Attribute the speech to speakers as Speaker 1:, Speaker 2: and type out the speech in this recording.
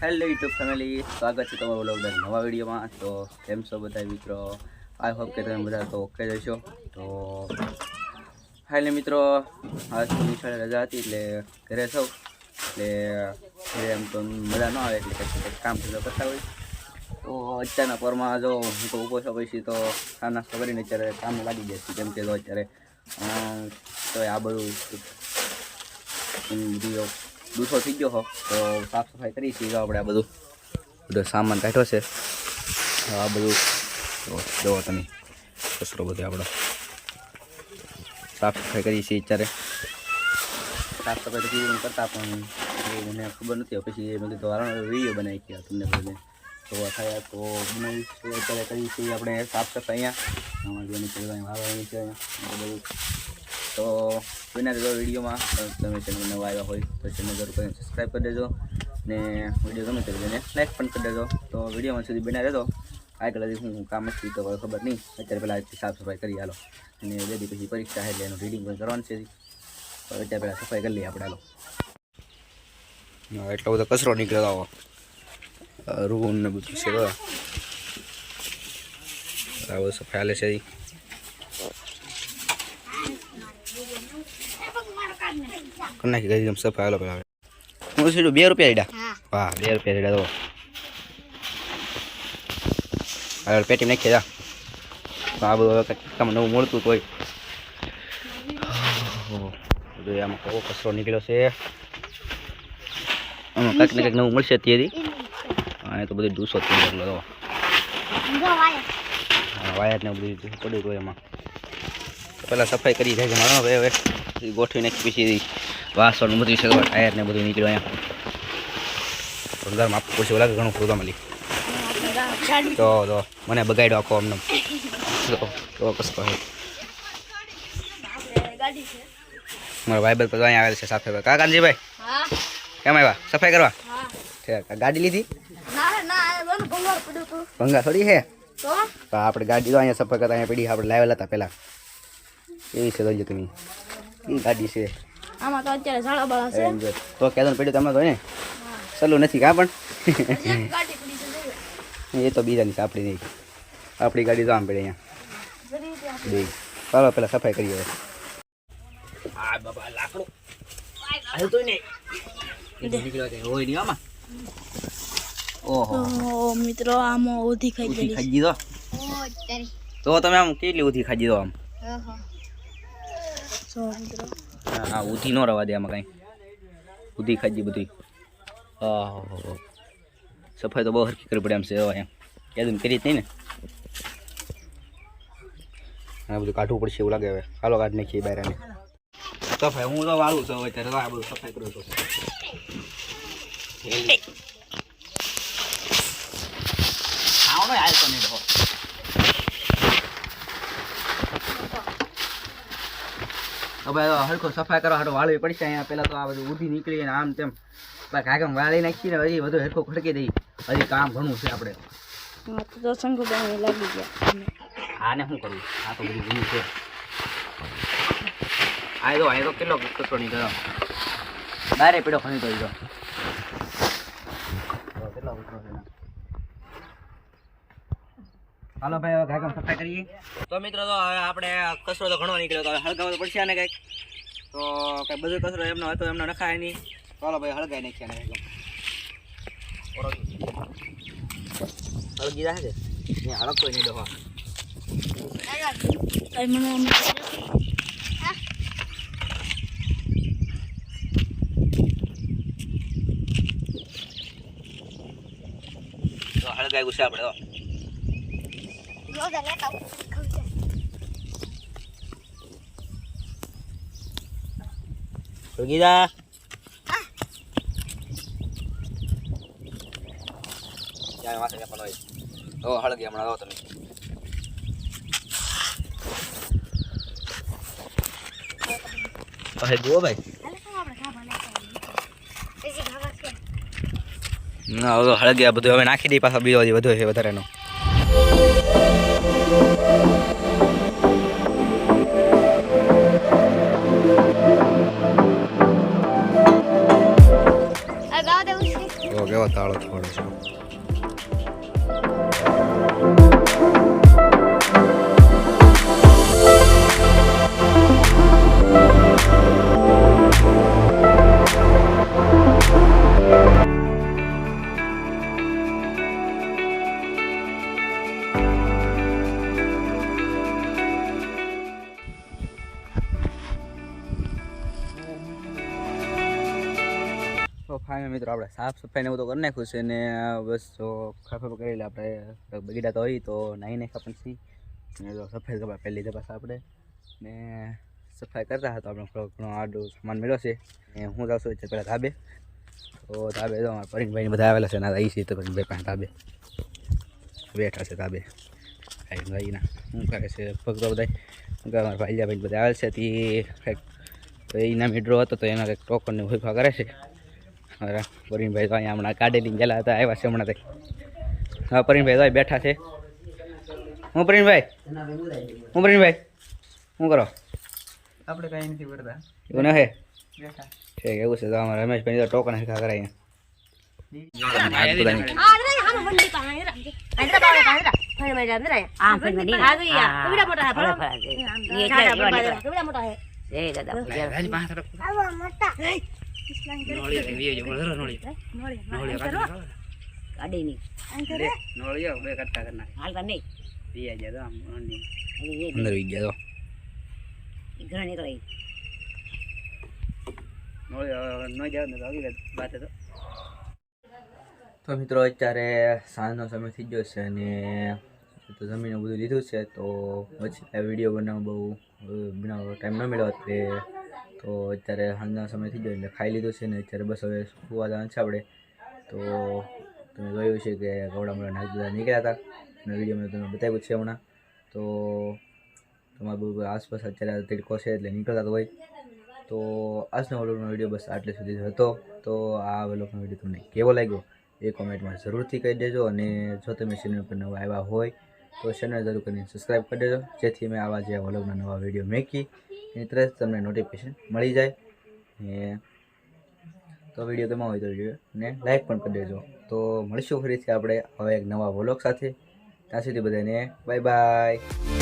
Speaker 1: Hello YouTube family સ્વાગત છે તમારું લોક નવા વિડીયોમાં. તો કેમ છો બધા મિત્રો? આઈ હોપ કે તમે બધા તો ઓકે જશો તો હાલે મિત્રો આજ તો રજા હતી એટલે ઘરે સૌ. એટલે ઘરે એમ તો મજા ન આવે એટલે કામ થતો કરતા હોય. તો અત્યારના પરમાં જો હું તો ઊભો છો, પછી તો ચા નાસ્તો કરીને અત્યારે કામ લાગી જશે કેમ કે જો અત્યારે તો આ બધું બધું દૂધો થઈ ગયો હો. તો સાફ સફાઈ કરી છીએ આપણે આ બધું. બધો સામાન કાઢ્યો છે. આ બધું જો જુઓ તમે કચરો બધો આપણો સાફ સફાઈ કરી છીએ અત્યારે. સાફ સફાઈ તો કરતા પણ મને ખબર નથી. પછી મેં કીધું વારણ વીડિયો બનાવી ગયા તમને બધાને તો થાય તો બનાવી અત્યારે કરી છીએ આપણે સાફ સફાઈ અહીંયા. અમારે બધું તો વિના જો વિડીયોમાં. તમે ચેનલ નવા આવ્યા હોય તો ચેનલ જરૂર કરીને સબસ્ક્રાઈબ કરી દેજો ને વીડિયો ગમે તે વિડીયોને લાઈક પણ કરી દેજો. તો વિડીયોમાં સુધી બના રહેજો. આગળ હજી હું કામ જ તો ખબર નહીં. અત્યારે પહેલાં સાફ સફાઈ કરી હાલો અને બે દી પછી પરીક્ષા એટલે એનું રીડિંગ પણ કરવાનું છે. અત્યારે પહેલાં સફાઈ કરી લઈએ આપણે હાલો એટલો બધો કચરો નીકળ્યો આવો. રૂમ ને બધું છે આવો સફાઈ હાલે છે કરી નાખી ગઈ એકદમ સફાઈ હાલો પેલા હું સીધું બે રૂપિયા રેડા વાહ બે રૂપિયા રેડા તો. હવે પેટી નાખી જા આ બધું તમને નવું મળતું તો બધું આમાં કેવો કચરો નીકળ્યો છે. આમાં કંઈક ને કંઈક નવું મળશે તેથી અને તો બધું દૂસો થઈ ગયેલો વાયર. ને બધું પડ્યું હતું એમાં. પહેલાં સફાઈ કરી જાય છે મારો હવે હવે. ગોઠવી નાખી પછી વાસણ બધું છે ટાયર ને બધું નીકળ્યું અહીંયા. ભંગારમાં આપવું પડશે, ઓલા ઘણું ખોદા મળી તો તો, મને બગાડ્યો આખો અમને. તો તો કસતો મારા ભાઈ બધા અહીંયા આવેલ છે સાફે કા કાનજીભાઈ? કેમ આવ્યા? સફાઈ કરવા? ગાડી લીધી? ભંગા થોડી છે? તો આપણે ગાડી તો અહીંયા સફાઈ કરતા અહીંયા પડી આપણે લાવેલા હતા પહેલાં. એવી છે જોજો તમે ગાડી છે.
Speaker 2: આમાં તો અત્યારે ઝાડા બાળા છે.
Speaker 1: તો કેદન પડ્યું તમે તો ને? સલું નથી કા પણ. એ તો બીજાની સાપડી નહીં. આપણી ગાડી તો આમ પડે અહીંયા. ચાલો પેલા સફાઈ કરીએ હવે. આ બાબા લાકડું. હાલતો નહીં નીકળ્યો હોય નહીં આમાં. ઓહો.
Speaker 2: તો મિત્રો આમાં ઓધી ખાઈ
Speaker 1: ખાઈ દીધો તો? તમે આમ કેટલી ઉધી ખાઈ દીધો આમ?
Speaker 2: મિત્રો.
Speaker 1: હા હા ઉધી ન રવા દે આમાં કાંઈ. ઉધી ખાજી બધી. ઓહો સફાઈ તો બહુ હરખી કરવી પડે એમ છે હવે. એમ યાદ કરી જ નહીં ને? આ બધું કાઢવું પડશે એવું લાગે હવે. હાલો કાઢ નાખીએ બહાર આને સફાઈ હું તો વાળું છું અત્યારે આ બધું સફાઈ કરું છું આવડો હાલ તો નહીં રહો હવે હરખો સફાઈ કરવા હાટો વાળવી પડશે અહીંયા. પહેલાં તો આ બધું ઊંધી નીકળી ને આમ તેમ કાગમ વાળી નાખીને હજી બધું હરખો ખડકી દઈ. હજી કામ ઘણું છે આપણે.
Speaker 2: હા તો શંકુભાઈ લાગી ગયા.
Speaker 1: આને શું કરું આ તો બધું ઘણું છે. આ તો તો કેટલો કચરો નીકળ્યો? બારે પીડો ખણી તો દીધો કેટલો કચરો છે એના. હાલો ભાઈ હવે ગાયકમ સફાઈ કરીએ. તો મિત્રો તો હવે આપણે કચરો તો ઘણો નીકળ્યો તો હવે હળગાવો તો પડશે આને કંઈક. તો કંઈ બધો કચરો એમનો હતો એમનો નખાય નહીં. ચાલો ભાઈ હળગાઈ નાખીએ આને એકદમ હળગી રાખે છે? અહીંયા હળગતો નહીં ડોહા.
Speaker 2: હળગાઈ ગુસ્સા આમ
Speaker 1: હળગાઈ ગુસ્સે આપણે તો હળગી જા ત્યાં વાસે પણ હોય તો હળગી હમણાં આવો તમે હવે જુઓ ભાઈ ના હવે હળગી આ બધું હવે નાખી દઈ પાછા બીજો હજી વધુ છે વધારેનો તાળો છે. ફાઇનલ મિત્રો. આપણે સાફ સફાઈને એવું તો કરી નાખ્યું છે ને બસ જો ખાફા કરી લે આપણે. બગીડા તો હોય તો નાહી નાખ્યા પણ સી. ને જો સફાઈ કરવા પહેલી લીધા પાછા આપણે ને સફાઈ કરતા હતા આપણે થોડો ઘણો આડો સામાન મેળવ્યો છે. ને હું જાઉં છું પહેલાં ધાબે. તો ધાબે તો અમારા પરિણભાઈ બધા આવેલા છે ના આવી છે તો પરિણભાઈ પાસે ધાબે. બેઠા છે ધાબે. ભાઈ ભાઈના શું કરે છે? ભગતો બધા અમારા ભાઈલા ભાઈ બધા આવેલ છે. તે કંઈક, તો એના ડ્રો હતો તો એના કંઈક ટોકનને ભૂખા કરે છે. પરિણભાઈ તો અહીંયા હમણાં કાઢી લઈને ગયેલા હતા આવ્યા છે હમણાં તે હા પરિણભાઈ તો બેઠા છે. હું પરિણભાઈ? હું પરિણભાઈ? શું કરો?
Speaker 3: આપણે કાંઈ નથી કરતા
Speaker 1: એવું ના હે?
Speaker 3: બેઠા.
Speaker 1: ઠીક એવું છે તો અમારે રમેશભાઈ તો ટોકન હેખા કરાય
Speaker 4: આમ
Speaker 1: તો મિત્રો અત્યારે સાંજનો સમય થઈ ગયો છે અને તો જમીને બધું લીધું છે તો પછી આ વીડિયો બનાવવા બહુ બનાવવા ટાઈમ ન મળ્યો એટલે તો અત્યારે સાંજનો સમય થઈ ગયો એટલે ખાઈ લીધું છે ને અત્યારે બસ હવે સુવા જવાનું છે આપણે. તો તમે જોયું છે કે ગવડા મોડા નાચ બધા નીકળ્યા હતા. અને વીડિયો મેં તમને બતાવ્યું છે હમણાં. તો તમારું આસપાસ અત્યારે તડકો છે એટલે નીકળતા હોય. તો આજનો વ્લોગનો વીડિયો બસ આટલે સુધી હતો. તો આ વ્લોગનો વીડિયો તમને કેવો લાગ્યો એ કોમેન્ટમાં જરૂરથી કહી દેજો. અને જો તમે ચેનલ પર નવા આવ્યા હોય તો ચેનલ જરૂર કરીને સબસ્ક્રાઈબ કરી દેજો. જેથી મેં આવા જે વ્લોગના નવા વીડિયો મેકી તરત તમને નોટિફિકેશન મળી જાય. તો વીડિયો ગમ્યો હોય તો વીડિયો ને લાઈક પણ કરી દેજો. તો મળીશું ફરીથી આપણે હવે એક નવા વ્લોગ સાથે. ત્યાં સુધી બધાને બાય બાય